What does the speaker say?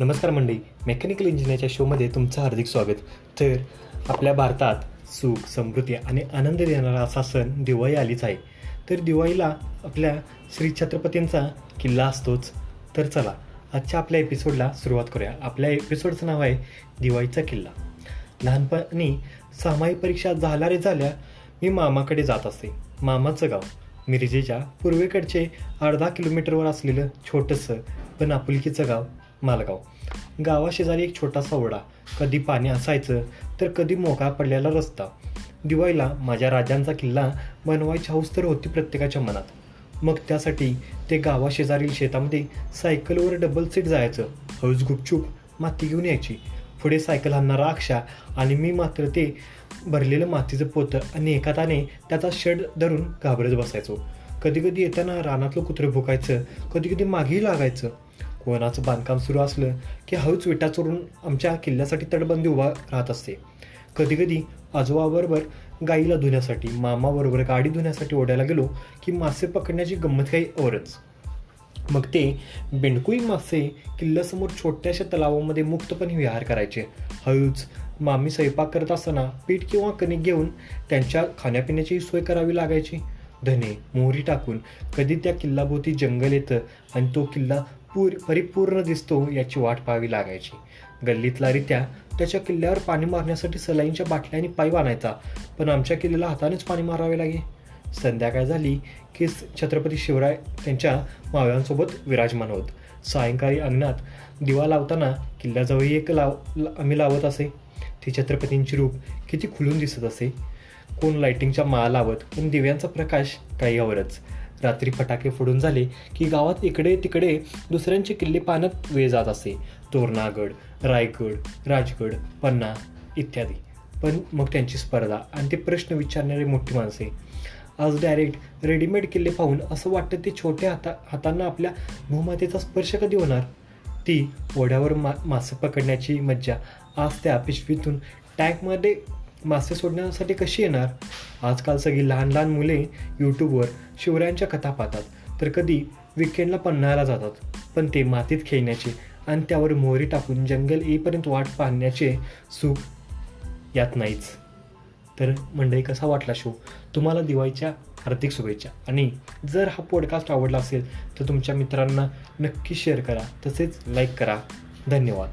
नमस्कार मंडळी मेकॅनिकल इंजिनिअरच्या शोमध्ये तुमचं हार्दिक स्वागत. तर आपल्या भारतात सुख समृद्धी आणि आनंद देणारा असा सण दिवाळी आलीच आहे. तर दिवाळीला आपल्या श्री छत्रपतींचा किल्ला असतोच. तर चला आजच्या आपल्या एपिसोडला सुरुवात करूया. आपल्या एपिसोडचं नाव आहे दिवाळीचा किल्ला. लहानपणी सामायिक परीक्षा झाल्या रे झाल्या मी मामाकडे जात असते. मामाचं गाव मिरजेच्या पूर्वेकडचे अर्धा किलोमीटरवर असलेलं छोटंसं पण आपुलकीचं गाव मालगाव. गावाशेजारी एक छोटासा ओढा. कधी पाणी असायचं तर कधी मोकळा पडलेला रस्ता. दिवाळीला माझ्या राजांचा किल्ला बनवायची हौस तर होती प्रत्येकाच्या मनात. मग त्यासाठी ते गावाशेजारील शेतामध्ये सायकलवर डबल सीट जायचं. हळूच गुपचूप माती घेऊन यायची. पुढे सायकल हाणणारा अक्षा आणि मी मात्र ते भरलेलं मातीचं पोतं आणि एका ताने त्याचा शेड धरून घाबरत बसायचो. कधी कधी येताना रानातलं कुत्रं भुकायचं कधी कधी मागेही लागायचं. कोणाचं बांधकाम सुरू असलं की हळूच विटा चोरून आमच्या किल्ल्यासाठी तटबंदी उभा राहत असते. कधीकधी आजोबाबरोबर गाईला धुण्यासाठी मामाबरोबर गाडी धुण्यासाठी ओढायला गेलो की मासे पकडण्याची गंमत काही औरच मग ते बेंडकुई मासे किल्ल्यासमोर छोट्याशा तलावामध्ये मुक्तपणे विहार करायचे. हळूच मामी स्वयंपाक करत असताना पीठ किंवा कणिक घेऊन त्यांच्या खाण्यापिण्याची सोय करावी लागायची. धने मोहरी टाकून कधी त्या किल्लाभोवती जंगल येतं आणि तो किल्ला पूर परिपूर्ण दिसतो याची वाट पाहावी लागायची. गल्लीतला रित्या त्याच्या किल्ल्यावर पाणी मारण्यासाठी सलाईंच्या बाटल्याने पाईप आणायचा. पण आमच्या किल्ल्याला हातानेच पाणी मारावे लागे. संध्याकाळ झाली की छत्रपती शिवराय त्यांच्या मावळ्यांसोबत विराजमान होत. सायंकाळी अंगणात दिवा लावताना किल्ल्याजवळ एक लाव ला- आम्ही लावत असे. ती छत्रपतींची रूप किती खुलून दिसत असे. कोण लाइटिंगच्या माळा लावत पण दिव्यांचा प्रकाश काही आवरच रात्री फटाके फोडून झाले की गावात इकडे तिकडे दुसऱ्यांचे किल्ले पाण्यात वेळ जात असे. तोरणागड रायगड राजगड पन्ना इत्यादी. पण मग त्यांची स्पर्धा आणि ते प्रश्न विचारणारे मोठी माणसे. आज डायरेक्ट रेडीमेड किल्ले पाहून असं वाटतं ते छोट्या हाता हातांना आपल्या भूमातेचा स्पर्श कधी होणार? ती ओढ्यावर मा मासे पकडण्याची मज्जा आज त्या पिशवीतून टँकमध्ये मासे सोडण्यासाठी कशी येणार? आजकाल सगळी लहान लहान मुले यूट्यूबवर शिवरायांच्या कथा पाहतात. तर कधी विकेंडला पन्हाळ्याला जातात. पण ते मातीत खेळण्याचे आणि त्यावर मोहरी टाकून जंगल येईपर्यंत वाट पाहण्याचे सुख यात नाहीच. तर मंडळी कसा वाटला शो? तुम्हाला दिवाळीच्या हार्दिक शुभेच्छा. आणि जर हा पॉडकास्ट आवडला असेल तर तुमच्या मित्रांना नक्की शेअर करा. तसेच लाईक करा. धन्यवाद.